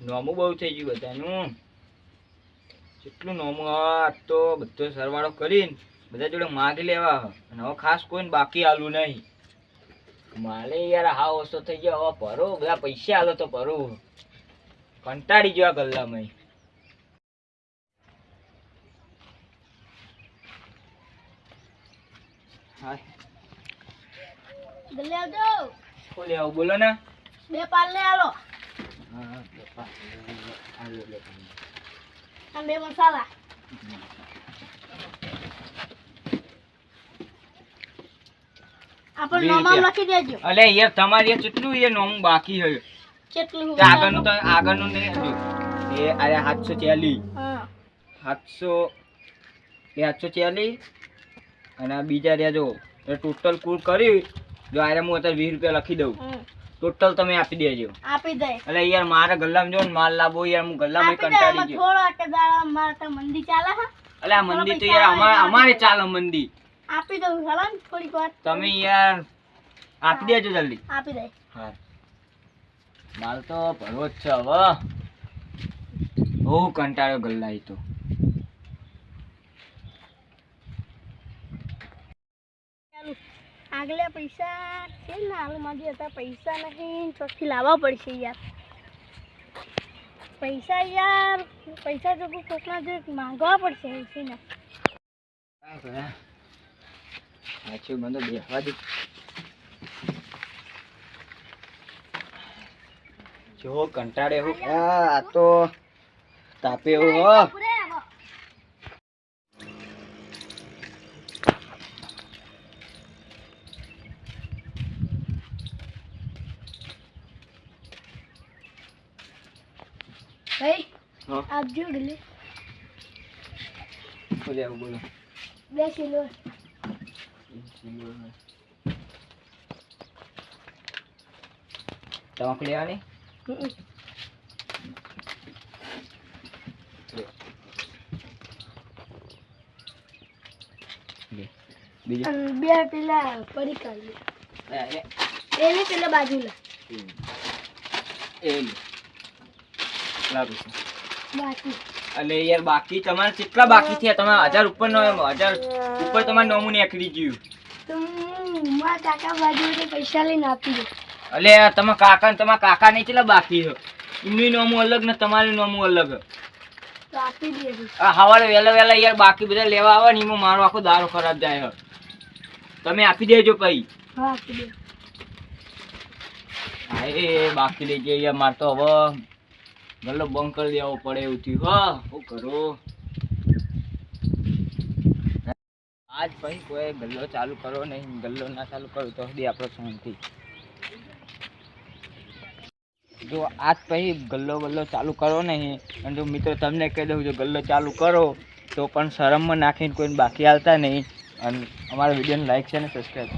નોમું બહુ થઈ ગયું બધાનું. કેટલું નોમું આ તો બધો સરવાળો કરીને બધા જોડે માગી લેવા. અને હવે ખાસ કોઈને બાકી આલું નહીં. માલે યાર હા ઓછો થઈ ગયો. હવે ભરો. બધા પૈસા આલો તો ભરો. કંટાળી ગયો આ ગલ્લામાં. બોલે ને. બે પાલ ને આલો. અને બે મસાલા આપણે વીસ લખી દેજો અલે યાર તમારે કેટલું એ નોમ બાકી હોય. કેટલું આગળનું તો આગળનું નહીં હજુ. એ અરે સાતસો ચાલીસ હા. સાતસો એ સાતસો ચાલીસ અને બીજા રહ્યા જો. ટોટલ કુલ કરી જો આરે હું અત્યારે વીસ રૂપિયા લખી દઉં. ટોટલ તમે આપી દેજો. આપી દે. એટલે યાર મારે ગલ્લામાં જો ને માલ લાવો યાર હું ગલ્લામાં કંટાળી ગયો. થોડો અટદાળા મારે તો મંદી ચાલે હા એટલે આ મંદી તો યાર અમારે અમારે ચાલે મંદી. આપી દઉં ચાલો ને થોડીક વાર. તમે યાર આપી દેજો જલ્દી. આપી દે. હા. માલ તો ભરો જ છે હવે. બહુ કંટાળ્યો ગલ્લા તો ચાલુ આગલે પૈસા છે ને હાલ મારી હતા પૈસા નહીં ચોથી લાવવા પડશે યાર. પૈસા યાર પૈસા જો કોકના જે માંગવા પડશે છે ને. સાચું મને બેસવા દે. જો કંટાળે એવું આ તો તાપે એવું હો ભાઈ આપજો ગલે બોલે આવું બોલો. બે કિલો તમાકુ લેવાની. બે. પેલા પડી કાઢી એને પેલા બાજુ લે. એ લે. લાવ પૈસા. બાકી યાર બાકી તમારે કેટલા બાકી થયા? તમે હજાર ઉપર નો હજાર ઉપર તમારે નોમું નીકળી ગયું. તો હું કાકા તમારા કાકા તમારા કાકા નહીં કેટલા બાકી છે? એમનું નોમું અલગ ને તમારું નોમું અલગ. હવારે વહેલા વહેલા યાર બાકી બધા લેવા આવે ને એમાં મારો આખો દારો ખરાબ જાય. તમે આપી દેજો પછી હા એ બાકી લઈ ગયા યાર મારે તો હવે ગલ્લો બંધ કરી દેવો પડે એવું હા, શું કરો? આજ પછી કોઈ ગલ્લો ચાલુ કરો નહીં. ગલ્લો ના ચાલુ કરો તો સુધી આપણો શાંતિ. જો આજ પછી ગલ્લો ગલ્લો ચાલુ કરો નહીં. અને જો મિત્રો તમને કહી દઉં, જો ગલ્લો ચાલુ કરો, તો પણ શરમમાં નાખીને કોઈને બાકી હાલતા નહીં. અને અમારા વિડીયોને લાઈક છે ને સબસ્ક્રાઈબ